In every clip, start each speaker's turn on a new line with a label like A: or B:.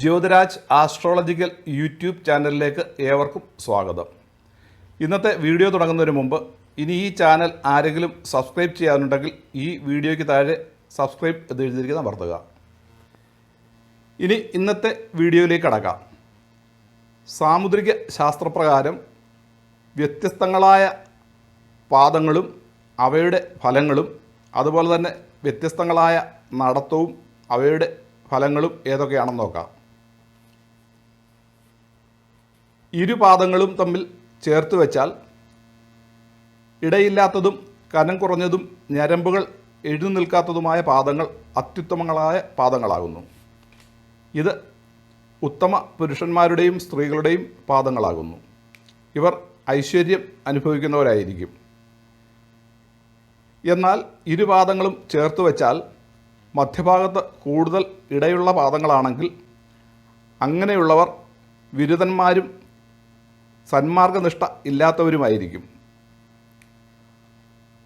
A: Jyothiraj astrological YouTube ചാനലിലേക്ക് ഏവർക്കും സ്വാഗതം. ഇന്നത്തെ വീഡിയോ തുടങ്ങുന്നതിന് മുമ്പ് ഇനി ഈ ചാനൽ ആരെങ്കിലും സബ്സ്ക്രൈബ് ചെയ്യാനുണ്ടെങ്കിൽ ഈ വീഡിയോയ്ക്ക് താഴെ സബ്സ്ക്രൈബ് എന്ന് എഴുതിയിരിക്കുന്ന അമർത്തുക. ഇനി ഇന്നത്തെ വീഡിയോയിലേക്ക് കടക്കാം. സാമുദ്രിക ശാസ്ത്രപ്രകാരം വ്യത്യസ്തങ്ങളായ പാദങ്ങളും അവയുടെ ഫലങ്ങളും അതുപോലെ തന്നെ വ്യത്യസ്തങ്ങളായ നടത്തവും അവയുടെ ഫലങ്ങളും ഏതൊക്കെയാണെന്ന് നോക്കാം. ഇരു പാദങ്ങളും തമ്മിൽ ചേർത്ത് വെച്ചാൽ ഇടയില്ലാത്തതും കനം കുറഞ്ഞതും ഞരമ്പുകൾ എഴുതി നിൽക്കാത്തതുമായ പാദങ്ങൾ അത്യുത്തമങ്ങളായ പാദങ്ങളാകുന്നു. ഇത് ഉത്തമ പുരുഷന്മാരുടെയും സ്ത്രീകളുടെയും പാദങ്ങളാകുന്നു. ഇവർ ഐശ്വര്യം അനുഭവിക്കുന്നവരായിരിക്കും. എന്നാൽ ഇരുപാദങ്ങളും ചേർത്ത് വെച്ചാൽ മധ്യഭാഗത്ത് കൂടുതൽ ഇടയുള്ള പാദങ്ങളാണെങ്കിൽ അങ്ങനെയുള്ളവർ വിരുദ്ധന്മാരും സന്മാർഗനിഷ്ഠ ഇല്ലാത്തവരുമായിരിക്കും.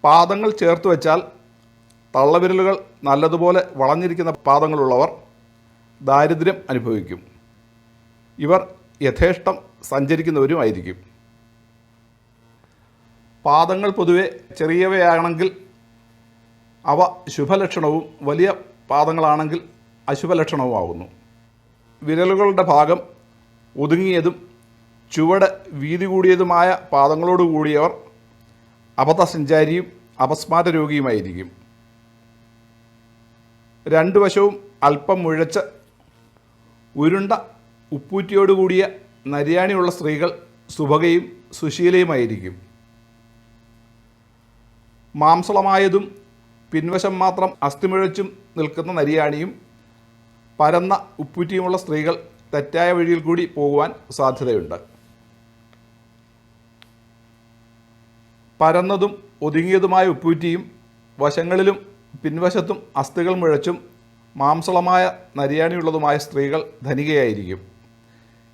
A: പാദങ്ങൾ ചേർത്ത് വെച്ചാൽ തള്ളവിരലുകൾ നല്ലതുപോലെ വളഞ്ഞിരിക്കുന്ന പാദങ്ങളുള്ളവർ ദാരിദ്ര്യം അനുഭവിക്കും. ഇവർ യഥേഷ്ടം സഞ്ചരിക്കുന്നവരുമായിരിക്കും. പാദങ്ങൾ പൊതുവെ ചെറിയവയാണെങ്കിൽ അവ ശുഭലക്ഷണവും വലിയ പാദങ്ങളാണെങ്കിൽ അശുഭലക്ഷണവുമാകുന്നു വിരലുകളുടെ ഭാഗം ഒതുങ്ങിയതും ചുവട് വീതി കൂടിയതുമായ പാദങ്ങളോട് കൂടിയവർ അബദ്ധസഞ്ചാരിയും അപസ്മാര രോഗിയുമായിരിക്കും. രണ്ടു വശവും അല്പം മുഴച്ച് ഉരുണ്ട ഉപ്പൂറ്റിയോടുകൂടിയ നരിയാണിയുള്ള സ്ത്രീകൾ സുഭകയും സുശീലയുമായിരിക്കും. മാംസളമായതും പിൻവശം മാത്രം അസ്ഥിമുഴച്ചും നിൽക്കുന്ന നരിയാണിയും പരന്ന ഉപ്പൂറ്റിയുമുള്ള സ്ത്രീകൾ തെറ്റായ വഴിയിൽ കൂടി പോകുവാൻ സാധ്യതയുണ്ട്. പരന്നതും ഒതുങ്ങിയതുമായ ഉപ്പൂറ്റിയും വശങ്ങളിലും പിൻവശത്തും അസ്ഥികൾ മുഴച്ചും മാംസളമായ നരിയാണിയുള്ളതുമായ സ്ത്രീകൾ ധനികയായിരിക്കും.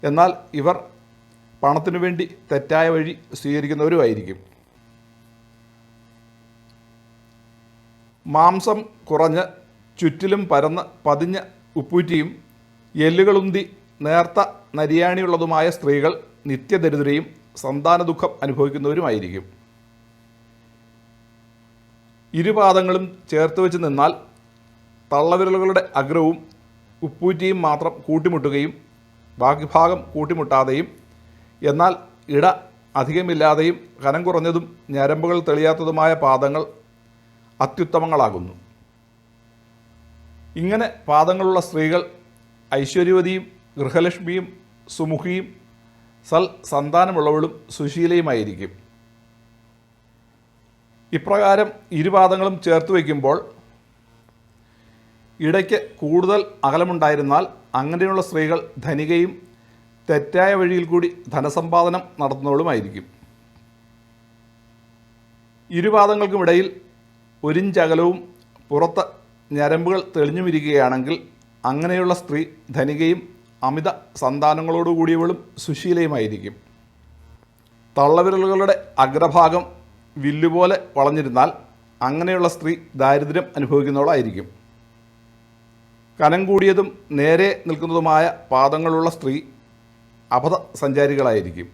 A: എന്നാൽ ഇവർ പണത്തിനു വേണ്ടി തെറ്റായ വഴി സ്വീകരിക്കുന്നവരുമായിരിക്കും. മാംസം കുറഞ്ഞ് ചുറ്റിലും പരന്ന് പതിഞ്ഞ ഉപ്പൂറ്റിയും എല്ലുകളുന്തി നേർത്ത നരിയാണിയുള്ളതുമായ സ്ത്രീകൾ നിത്യദരിദ്രയും സന്താന ദുഃഖം അനുഭവിക്കുന്നവരുമായിരിക്കും. ഇരുപാദങ്ങളും ചേർത്ത് വെച്ച് നിന്നാൽ തള്ളവിരലുകളുടെ അഗ്രവും ഉപ്പൂറ്റിയും മാത്രം കൂട്ടിമുട്ടുകയും ബാക്കി ഭാഗം കൂട്ടിമുട്ടാതെയും എന്നാൽ ഇട അധികമില്ലാതെയും കനം കുറഞ്ഞതും ഞരമ്പുകൾ തെളിയാത്തതുമായ പാദങ്ങൾ അത്യുത്തമങ്ങളാകുന്നു. ഇങ്ങനെ പാദങ്ങളുള്ള സ്ത്രീകൾ ഐശ്വര്യവതിയും ഗൃഹലക്ഷ്മിയും സുമുഖിയും സൽ സന്താനമുള്ളവളും സുശീലയുമായിരിക്കും. ഇപ്രകാരം ഇരുപാദങ്ങളും ചേർത്ത് വയ്ക്കുമ്പോൾ ഇടയ്ക്ക് കൂടുതൽ അകലമുണ്ടായിരുന്നാൽ അങ്ങനെയുള്ള സ്ത്രീകൾ ധനികയും തെറ്റായ വഴിയിൽ കൂടി ധനസമ്പാദനം നടത്തുന്നവളുമായിരിക്കും. ഇരുപാദങ്ങൾക്കുമിടയിൽ ഒരിഞ്ചകലവും പുറത്ത് ഞരമ്പുകൾ തെളിഞ്ഞുമിരിക്കുകയാണെങ്കിൽ അങ്ങനെയുള്ള സ്ത്രീ ധനികയും അമിത സന്താനങ്ങളോടുകൂടിയവളും സുശീലയുമായിരിക്കും. തള്ളവിരലുകളുടെ അഗ്രഭാഗം വില്ലുപോലെ വളഞ്ഞിരുന്നാൽ അങ്ങനെയുള്ള സ്ത്രീ ദാരിദ്ര്യം അനുഭവിക്കുന്നവളായിരിക്കും. കനം കൂടിയതും നേരെ നിൽക്കുന്നതുമായ പാദങ്ങളുള്ള സ്ത്രീ അപഥ സഞ്ചാരികളായിരിക്കും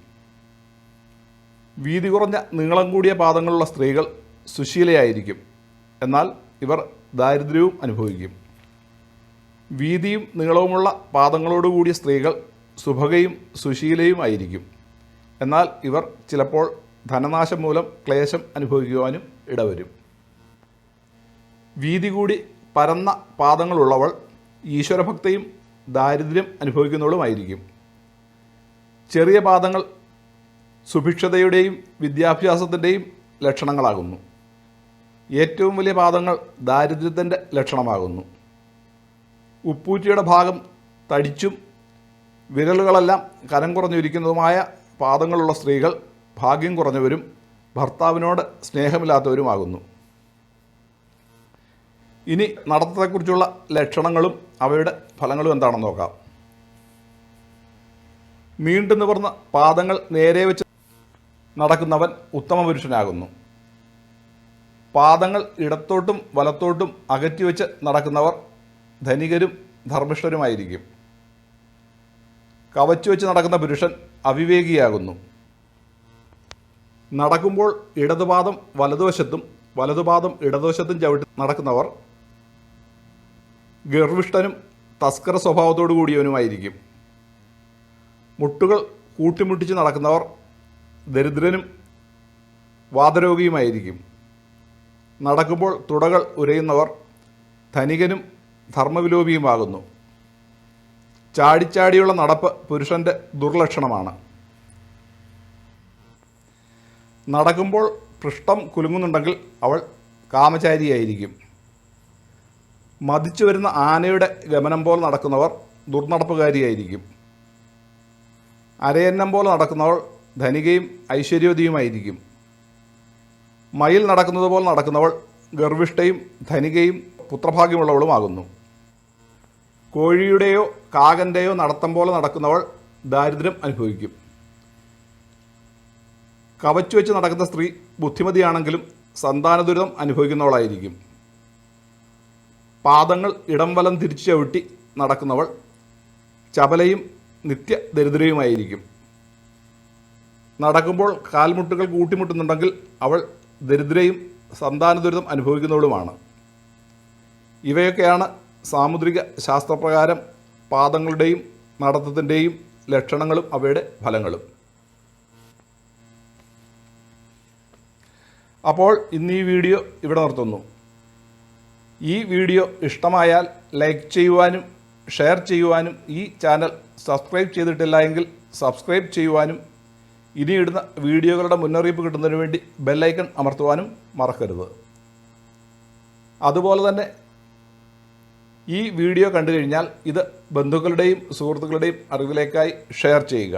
A: വീതി കുറഞ്ഞ നീളം കൂടിയ പാദങ്ങളുള്ള സ്ത്രീകൾ സുശീലയായിരിക്കും. എന്നാൽ ഇവർ ദാരിദ്ര്യവും അനുഭവിക്കും. വീതിയും നീളവുമുള്ള പാദങ്ങളോടുകൂടിയ സ്ത്രീകൾ സുഭകയും സുശീലയും ആയിരിക്കും. എന്നാൽ ഇവർ ചിലപ്പോൾ ധനനാശം മൂലം ക്ലേശം അനുഭവിക്കുവാനും ഇടവരും. വീതി കൂടി പരന്ന പാദങ്ങളുള്ളവൾ ഈശ്വരഭക്തയും ദാരിദ്ര്യം അനുഭവിക്കുന്നവളുമായിരിക്കും. ചെറിയ പാദങ്ങൾ സുഭിക്ഷതയുടെയും വിദ്യാഭ്യാസത്തിന്റെയും ലക്ഷണങ്ങളാകുന്നു. ഏറ്റവും വലിയ പാദങ്ങൾ ദാരിദ്ര്യത്തിന്റെ ലക്ഷണമാകുന്നു. ഉപ്പൂറ്റിയുടെ ഭാഗം തടിച്ചും വിരലുകളെല്ലാം കനം കുറഞ്ഞിരിക്കുന്നതുമായ പാദങ്ങളുള്ള സ്ത്രീകൾ ഭാഗ്യം കുറഞ്ഞവരും ഭർത്താവിനോട് സ്നേഹമില്ലാത്തവരുമാകുന്നു. ഇനി നടത്തത്തെക്കുറിച്ചുള്ള ലക്ഷണങ്ങളും അവയുടെ ഫലങ്ങളും എന്താണെന്ന് നോക്കാം. നീണ്ടു നിവർന്ന പാദങ്ങൾ നേരെ വെച്ച് നടക്കുന്നവൻ ഉത്തമ പുരുഷനാകുന്നു. പാദങ്ങൾ ഇടത്തോട്ടും വലത്തോട്ടും അകറ്റിവെച്ച് നടക്കുന്നവർ ധനികരും ധർമ്മിഷ്ഠരുമായിരിക്കും. കവച്ചു വെച്ച് നടക്കുന്ന പുരുഷൻ അവിവേകിയാകുന്നു. നടക്കുമ്പോൾ ഇടതുപാദം വലതുവശത്തും വലതുപാദം ഇടതുവശത്തും ചവിട്ടി നടക്കുന്നവർ ഗർവിഷ്ഠനും തസ്കര സ്വഭാവത്തോടു കൂടിയവനുമായിരിക്കും. മുട്ടുകൾ കൂട്ടിമുട്ടിച്ച് നടക്കുന്നവർ ദരിദ്രനും വാതരോഗിയുമായിരിക്കും നടക്കുമ്പോൾ തുടകൾ ഉരയുന്നവർ ധനികനും ധർമ്മവിലോപിയുമാകുന്നു. ചാടിച്ചാടിയുള്ള നടപ്പ് പുരുഷന്റെ ദുർലക്ഷണമാണ്. നടക്കുമ്പോൾ പൃഷ്ഠം കുലുങ്ങുന്നുണ്ടെങ്കിൽ അവൾ കാമചാരിയായിരിക്കും. മതിച്ചു വരുന്ന ആനയുടെ ഗമനം പോലെ നടക്കുന്നവർ ദുർനടപ്പുകാരിയായിരിക്കും. അരയന്നം പോലെ നടക്കുന്നവൾ ധനികയും ഐശ്വര്യവതിയുമായിരിക്കും മയിൽ നടക്കുന്നത് പോലെ നടക്കുന്നവൾ ഗർവിഷ്ഠയും ധനികയും പുത്രഭാഗ്യമുള്ളവളുമാകുന്നു. കോഴിയുടെയോ കാകന്റെയോ നടത്തം പോലെ നടക്കുന്നവൾ ദാരിദ്ര്യം അനുഭവിക്കും. കവച്ചു വെച്ച് നടക്കുന്ന സ്ത്രീ ബുദ്ധിമതിയാണെങ്കിലും സന്താന ദുരിതം അനുഭവിക്കുന്നവളായിരിക്കും. പാദങ്ങൾ ഇടംവലം തിരിച്ചു ചവിട്ടി നടക്കുന്നവൾ ചപലയും നിത്യ ദരിദ്രയുമായിരിക്കും. നടക്കുമ്പോൾ കാൽമുട്ടുകൾ കൂട്ടിമുട്ടുന്നുണ്ടെങ്കിൽ അവൾ ദരിദ്രയും സന്താന ദുരിതം അനുഭവിക്കുന്നവളുമാണ്. ഇവയൊക്കെയാണ് സാമുദ്രിക ശാസ്ത്രപ്രകാരം പാദങ്ങളുടെയും നടത്തത്തിന്റെയും ലക്ഷണങ്ങളും അവയുടെ ഫലങ്ങളും. അപ്പോൾ ഇന്ന് ഈ വീഡിയോ ഇവിടെ നിർത്തുന്നു. ഈ വീഡിയോ ഇഷ്ടമായാൽ ലൈക്ക് ചെയ്യുവാനും ഷെയർ ചെയ്യുവാനും ഈ ചാനൽ സബ്സ്ക്രൈബ് ചെയ്തിട്ടില്ല എങ്കിൽ സബ്സ്ക്രൈബ് ചെയ്യുവാനും ഇനിയിടുന്ന വീഡിയോകളുടെ മുന്നറിയിപ്പ് കിട്ടുന്നതിന് വേണ്ടി ബെല്ലൈക്കൺ അമർത്തുവാനും മറക്കരുത്. അതുപോലെ തന്നെ ഈ വീഡിയോ കണ്ടു കഴിഞ്ഞാൽ ഇത് ബന്ധുക്കളുടെയും സുഹൃത്തുക്കളുടെയും അറിവിലേക്കായി ഷെയർ ചെയ്യുക.